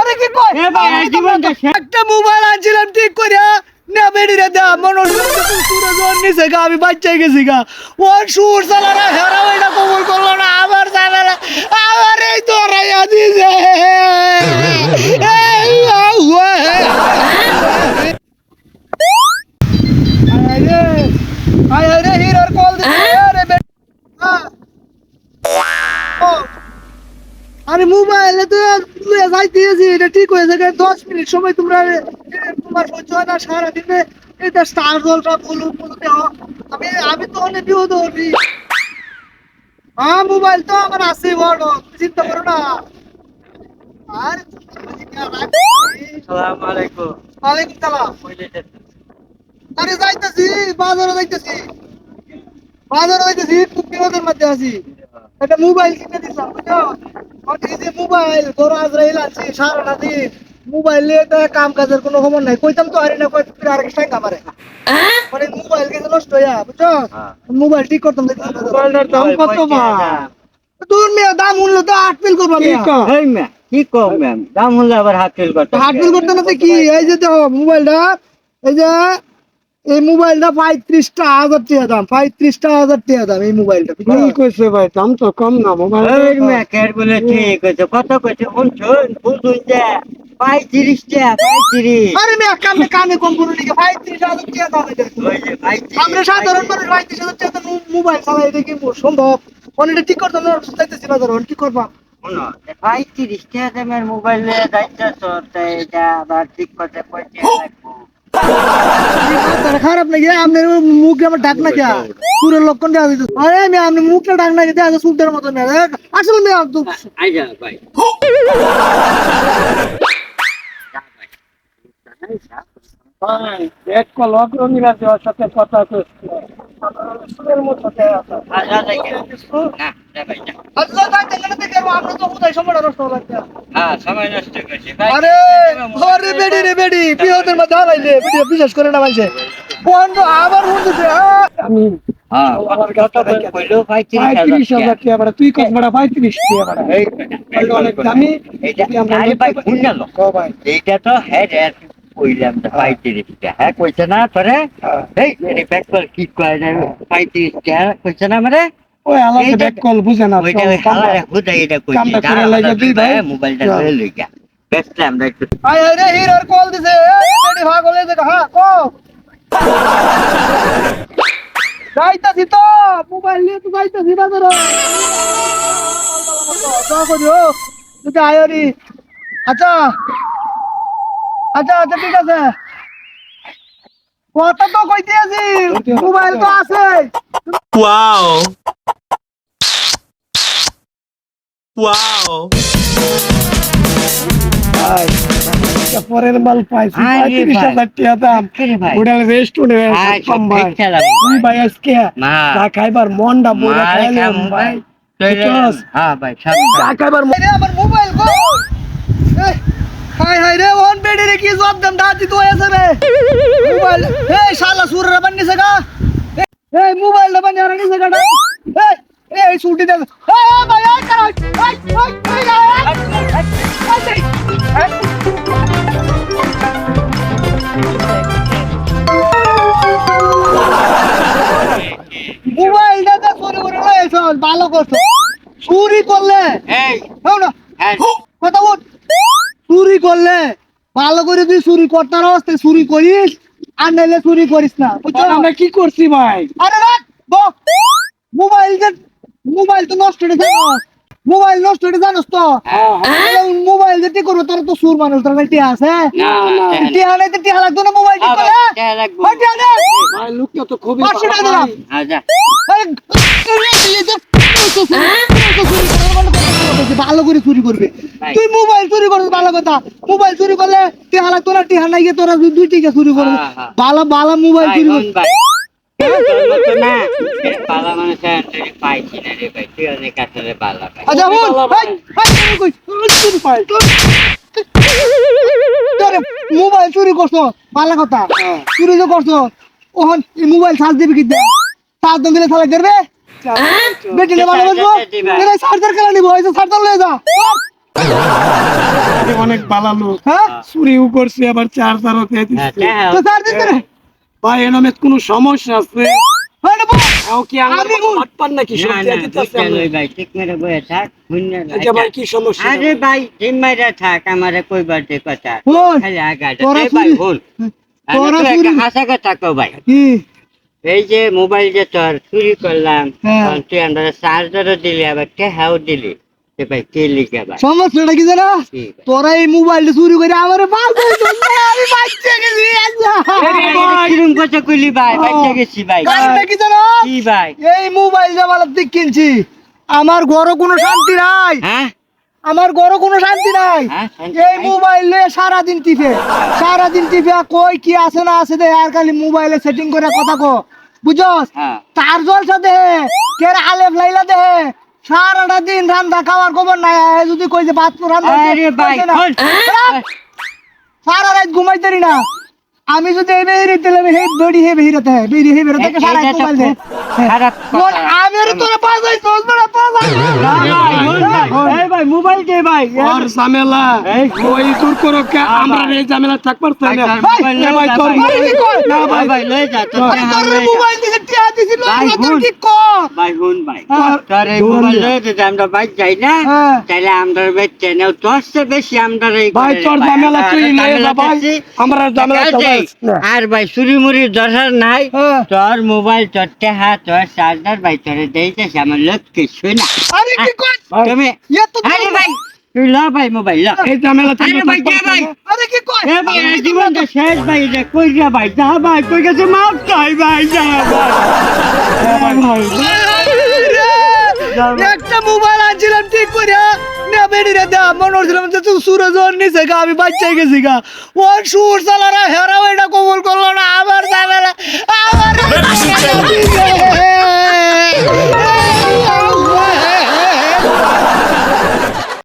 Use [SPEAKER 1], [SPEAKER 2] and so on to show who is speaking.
[SPEAKER 1] আরে কি কয়?
[SPEAKER 2] এ ভাই, এই জীবনটা শেষ।
[SPEAKER 1] একটা মোবাইল আনছিলাম ঠিক করিয়া। না বেড়ি রে দা মনে হলো সুরে জোর নিছে গা আমি বাচ্চাই গেছি গা। ও সুর চালানা হেরা ওইটা কবুল করল না আবার চালানা আবার এই তো রাইয়া দিছে। এই আউয়া। আয় রে আয় রে হিরোর কল দিছে। রে বে হ্যাঁ। ও। আরে মোবাইলে তো লুয়ে যাইতেছি এটা ঠিক হয়ে যাবে। দশ মিনিট সময় তোমরা তোমার সহ্য হয় না সারাদিনে এটা স্টার জলটা বলু বলতে আমি আমি তো অনেক বিপদ হবি হ্যাঁ মোবাইল তো আমার আছে বড় চিন্তা করো না। আর
[SPEAKER 2] আসসালামু আলাইকুম।
[SPEAKER 1] ওয়ালাইকুম সালাম। আরে যাইতেছি বাজারে যাইতেছি। বাজারে যাইতেছি খুব বিপদের মধ্যে আছি। একটা মোবাইল কিনে দিছিলাম বুঝছ? এই যে মোবাইল তোর আজরাইল আছে সারাটা দিন মোবাইল নিয়ে তো কাম কাজের কোনো খবর নাই। কইতাম তো আরে না কই তুই আর একটা টাকা মারে মানে মোবাইল গেছে নষ্ট হইয়া বুঝছ? মোবাইল ঠিক করতাম
[SPEAKER 2] মোবাইলটার দাম কত মা
[SPEAKER 1] তোর মেয়ে দাম মূল্য তো আট পিল করবা
[SPEAKER 2] কি কম? এই ম্যাম কি কম ম্যাম? দাম হলে আবার হাত ফেল করতে
[SPEAKER 1] হাট বিল করতে না কি? এই যে দেখো মোবাইলটা এই যে এই মোবাইলটা পঁয়ত্রিশটা হাজার টাকা দাম পঁয়ত্রিশটা হাজার টাকা দাম এই মোবাইলটা
[SPEAKER 3] কি কইছে ভাই দাম তো কম না মোবাইল
[SPEAKER 2] বলে ঠিক আছে কত কইছে শুনছুন বুঝুন যে পঁয়ত্রিশ টাকা পঁয়ত্রিশ।
[SPEAKER 1] আরে মেয়ে কামে কামে কম করে নিকে পঁয়ত্রিশ হাজার টাকা দাম এটা। আমরা সাধারণ মানুষ পঁয়ত্রিশ হাজার টাকা দাম মোবাইল চালাই এটা কি সম্ভব? অনেকটা ঠিক করতাম না চাইতেছি বাজার কি করবা?
[SPEAKER 2] পঁয়ত্রিশ টাকা দামের মোবাইল তো এটা আবার ঠিক করতে পয়সা লাগবো।
[SPEAKER 1] খারাপ নাকি আপনার মুখ আমার ডাক না কে সুরের লক্ষণ দেওয়া দিত আরে মেয়ে আপনি মুখটা ডাক না দেওয়া সুখদের মতো মেয়ে আসলে মেয়ে তো
[SPEAKER 3] এক কল অগ্রণীরা দেওয়ার সাথে কথা
[SPEAKER 1] তাই
[SPEAKER 2] হ্যাঁ
[SPEAKER 1] করে না মানছে আবার
[SPEAKER 3] আমি
[SPEAKER 2] হ্যাঁ পঁয়ত্রিশ
[SPEAKER 3] তুই কত অনেক দামি।
[SPEAKER 2] এইটা তো হ্যাঁ কইলাম হ্যাঁ কইছে না তোরে?
[SPEAKER 3] হ্যাঁ।
[SPEAKER 2] এই কি কয় না টাকা কইছে না মানে
[SPEAKER 3] ওই আলাদা
[SPEAKER 2] এইটা-
[SPEAKER 3] ব্যাক কল বুঝে না
[SPEAKER 2] ওইটা ওই
[SPEAKER 3] কামড়া।
[SPEAKER 2] হালারে হুদাই এটা কইছে
[SPEAKER 3] কামটা করে লাগে দিই ভাই।
[SPEAKER 2] মোবাইলটা
[SPEAKER 3] যা।
[SPEAKER 2] ধরে লই গা বেস্ট আমরা একটু
[SPEAKER 1] আয় রে হিরোর কল দিছে। এই বেডি ভাগলে দেখো হ্যাঁ কো। যাইতাছি তো মোবাইল নিয়ে তো যাইতাছি না ধরো দোয়া করিও তুই আয়রি আচ্ছা। আচ্ছা আচ্ছা ঠিক আছে। কথা তো কইতে আছি মোবাইল তো আছে.
[SPEAKER 3] ভাই, একটা পরের মাল পাইছি পঁয়ত্রিশ
[SPEAKER 2] ভাই।
[SPEAKER 3] হাজার টাকা দাম।
[SPEAKER 2] আরে
[SPEAKER 3] রেস্টুরেন্ট কম ভাই। তুই ভাই আজকে
[SPEAKER 2] মা।
[SPEAKER 3] খাইবার মনটা বইরা খাইলাম ভাই।
[SPEAKER 2] ভাই হ্যাঁ ভাই
[SPEAKER 3] খাইবার
[SPEAKER 1] রে মোবাইল কই? এই, হাই হাই রে ওন বেডি রে কি জব দেম দাদি তো এসে রে মোবাইল এই শালা সুরের বান্নি সেগা এই মোবাইল না বান্নি আর নিছে গাডা এই এই ছুটি দে এই ভাই আই কর আই আই আই আই মোবাইল দাদা চুরি করে লয়েছ ভালো করছ চুরি করলে
[SPEAKER 2] এই
[SPEAKER 1] হও না
[SPEAKER 2] হ্যাঁ
[SPEAKER 1] কথা বল চুরি করলে ভালো করে করতে অবস্থায় চুরি করিস আর নাইলে চুরি করিস না বুঝছ?
[SPEAKER 3] আমরা কি করছি ভাই?
[SPEAKER 1] আরে রাখ মোবাইল যে মোবাইল তো নষ্ট হয়ে মোবাইল নষ্ট হয়ে জানোস তো? মোবাইল যে ঠিক করব তারা তো সুর মানুষ তারা টিয়া আছে?
[SPEAKER 2] না না
[SPEAKER 1] টিয়া নাই তো টিয়া লাগতো না মোবাইল ঠিক করে হয়
[SPEAKER 3] লোকটা তো খুবই
[SPEAKER 1] পাঁচশো টাকা দিলাম। ভালো করে চুরি করবে। তুই মোবাইল চুরি করছিস ভালো কথা। মোবাইল চুরি করলে টিহা লাগতো না টিহা নাই গিয়ে তোরা দুই টিকা চুরি করবে।
[SPEAKER 2] হ্যাঁ, হ্যাঁ।
[SPEAKER 1] ভালো ভালো মোবাইল চুরি করবে
[SPEAKER 2] তোর
[SPEAKER 1] আচ্ছা তোরে মোবাইল চুরি করছ ভালো কথা। চুরি যে করছ ওহন মোবাইল চার্জ দিবি কি দে চার্জ দিলে চালাই করবে বেটি নে ভালো বুঝব এরা চার্জার কেন নিব এই চার্জার লয়ে যা।
[SPEAKER 3] অনেক ভালো লোক।
[SPEAKER 1] হ্যাঁ?
[SPEAKER 3] চুরিও করছে আবার চার্জারও দিয়ে
[SPEAKER 2] হ্যাঁ,
[SPEAKER 3] দিচ্ছে
[SPEAKER 1] তো দিতে রে
[SPEAKER 3] ভাই এনামের কোনো সমস্যা আছে? আমার এই যে
[SPEAKER 2] মোবাইল যে তোর চুরি করলাম
[SPEAKER 1] হ্যাঁ।
[SPEAKER 2] তুই আমরা চার্জারও দিলি আবার টেহাও দিলি। ভাই কে লিখে ভাই
[SPEAKER 1] সমস্যাটা কি জানা? তোরা এই মোবাইলটা চুরি করে আমার আমি বাচ্চা গেছি
[SPEAKER 2] কিরম কথা কইলি ভাই? বাচ্চা গেছি ভাই।
[SPEAKER 1] কি জানো?
[SPEAKER 2] কি ভাই?
[SPEAKER 1] এই মোবাইল জামালার দিক কিনছি আমার ঘরও কোনো শান্তি নাই।
[SPEAKER 2] হ্যাঁ?
[SPEAKER 1] আমার ঘরও কোনো শান্তি নাই।
[SPEAKER 2] হ্যাঁ,
[SPEAKER 1] এই
[SPEAKER 2] নাই?
[SPEAKER 1] মোবাইল লয়ে সারাদিন টিপে। সারাদিন টিপে কই কি আছে না আছে দে আর খালি মোবাইলে সেটিং করে কথা কো। বুঝছস?
[SPEAKER 2] হ্যাঁ।
[SPEAKER 1] তার জলসা দে কের আলেফ লাইলা দে। সারাটা দিন রান্না খাওয়ার খবর নাই যদি কই যে ভাত রান্না
[SPEAKER 2] আরে ভাই
[SPEAKER 1] সারা রাত ঘুমাইতেরি না। আমি যদি এই বেহিরে দিলে হে বডি হে বেহিরতে হে বেরি হে বেরিতে
[SPEAKER 2] এটা
[SPEAKER 1] সারা
[SPEAKER 2] তো
[SPEAKER 1] মোবাইল দে মন। আমি আর তোরা পাজাই তোস বড় পাজাই
[SPEAKER 2] এই ভাই মোবাইল কে ভাই
[SPEAKER 3] আর ঝামেলা
[SPEAKER 2] এই
[SPEAKER 3] ওই দূর করো কে আমরা এই ঝামেলা থাকবার তাই না
[SPEAKER 2] ভাই,
[SPEAKER 3] ভাই তোর
[SPEAKER 1] ভাই, কি কর?
[SPEAKER 3] না
[SPEAKER 2] ভাই
[SPEAKER 3] ভাই
[SPEAKER 2] ভাই লয়ে যা তোর
[SPEAKER 1] আরে। মোবাইল টিয়া দিছিল
[SPEAKER 2] ভাই,
[SPEAKER 1] না তোর
[SPEAKER 2] হুন।
[SPEAKER 1] কি কর
[SPEAKER 2] ভাই হুন ভাই
[SPEAKER 1] হ্যাঁ।
[SPEAKER 2] তোর এই মোবাইল লয়ে যদি আমরা বাইক যাই না
[SPEAKER 1] হ্যাঁ।
[SPEAKER 2] তাহলে আমরা বেচতে নেও দশটা বেশি আমরা এই
[SPEAKER 3] ভাই তোর ঝামেলা তুই লয়ে যা ভাই আমরা আর ঝামেলা
[SPEAKER 2] ঠিক আছে?
[SPEAKER 3] চালাইস না।
[SPEAKER 2] আর ভাই চুরি মুড়ির দরকার নাই
[SPEAKER 1] হ্যাঁ।
[SPEAKER 2] তোর মোবাইল তোর টেহা তোর চার্জার ভাই তোরে দিয়েছে আমার লোক কিছু না
[SPEAKER 1] আরে কি কর
[SPEAKER 2] তুমি
[SPEAKER 1] ইয়া
[SPEAKER 2] আরে ভাই তুই ল ভাই মোবাইল ল
[SPEAKER 3] এই ঝামেলা
[SPEAKER 2] আরে ভাই যা ভাই
[SPEAKER 1] আরে কি কর
[SPEAKER 2] এ ভাই এই জীবনটা শেষ ভাই রে কই যা ভাই যা ভাই কই গেছে মাপ চাই ভাই যা ভাই যা ভাই।
[SPEAKER 1] একটা মোবাইল আনছিলাম ঠিক করে না বেড়ি রে দা মনে হচ্ছিলাম যে তুই সুরজ ওর নিচে গা আমি বাচ্চাই গেছি গা ওর সুর চালারা হেরাও এটা কবুল করল না আবার ঝামেলা আবার